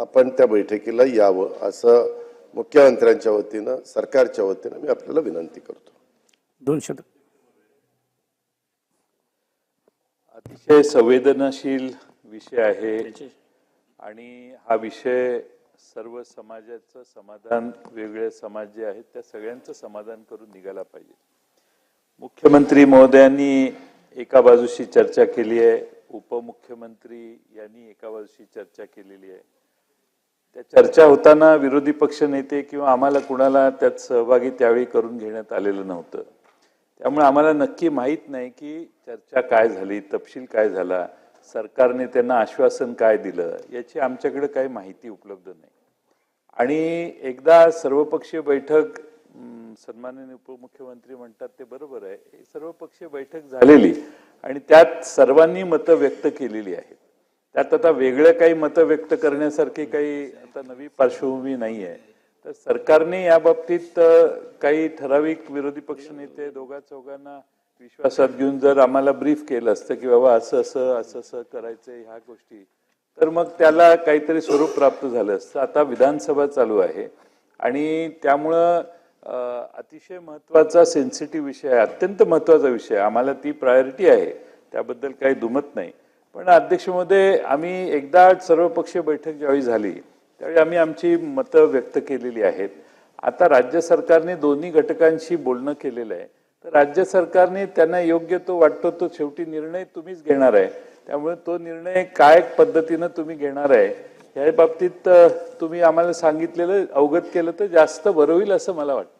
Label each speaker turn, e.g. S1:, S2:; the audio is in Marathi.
S1: आपण त्या बैठकीला यावं असं मुख्यमंत्र्यांच्या वतीनं सरकारच्या वतीनं मी आपल्याला विनंती करतो.
S2: दोन शब्द
S3: अतिशय संवेदनशील विषय आहे आणि हा विषय सर्व समाजाचं समाधान वेगळे समाज जे आहेत त्या सगळ्यांचं समाधान करून निघाला पाहिजे. मुख्यमंत्री महोदयांनी एका बाजूशी चर्चा केली आहे उपमुख्यमंत्री यांनी एका बाजूशी चर्चा केलेली आहे. त्या चर्चा होताना विरोधी पक्ष नेते किंवा आम्हाला कुणाला त्यात सहभागी त्यावेळी करून घेण्यात आलेलं नव्हतं. त्यामुळे आम्हाला नक्की माहीत नाही की चर्चा काय झाली तपशील काय झाला सरकारने त्यांना आश्वासन काय दिलं याची आमच्याकडे काही माहिती उपलब्ध नाही. आणि एकदा सर्वपक्षीय बैठक सन्माननीय उपमुख्यमंत्री म्हणतात ते बरोबर आहे. सर्वपक्षीय बैठक झालेली आणि त्यात सर्वांनी मतं व्यक्त केलेली आहेत. त्यात आता वेगळं काही मतं व्यक्त करण्यासारखी काही आता नवी पार्श्वभूमी नाही आहे तर सरकारने या बाबतीत काही ठराविक विरोधी पक्षनेते दोघा चौघांना विश्वासात घेऊन जर आम्हाला ब्रीफ केलं असतं की बाबा असं असं असं असं करायचं ह्या गोष्टी तर मग त्याला काहीतरी स्वरूप प्राप्त झालं असतं. आता विधानसभा चालू आहे आणि त्यामुळं अतिशय महत्त्वाचा सेन्सिटिव्ह विषय आहे अत्यंत महत्त्वाचा विषय आम्हाला ती प्रायोरिटी आहे. त्याबद्दल काही दुमत नाही. पण अध्यक्षमध्ये आम्ही एकदा सर्वपक्षीय बैठक ज्यावेळी झाली त्यावेळी आम्ही आमची मतं व्यक्त केलेली आहेत. आता राज्य सरकारने दोन्ही घटकांशी बोलणं केलेलं आहे. तर राज्य सरकारने त्यांना योग्य तो वाटतो तो शेवटी निर्णय तुम्हीच घेणार आहे. त्यामुळे तो निर्णय काय पद्धतीनं तुम्ही घेणार आहे या बाबतीत तुम्ही आम्हाला सांगितलेलं अवगत केलं तर जास्त बरं होईल असं मला वाटतं.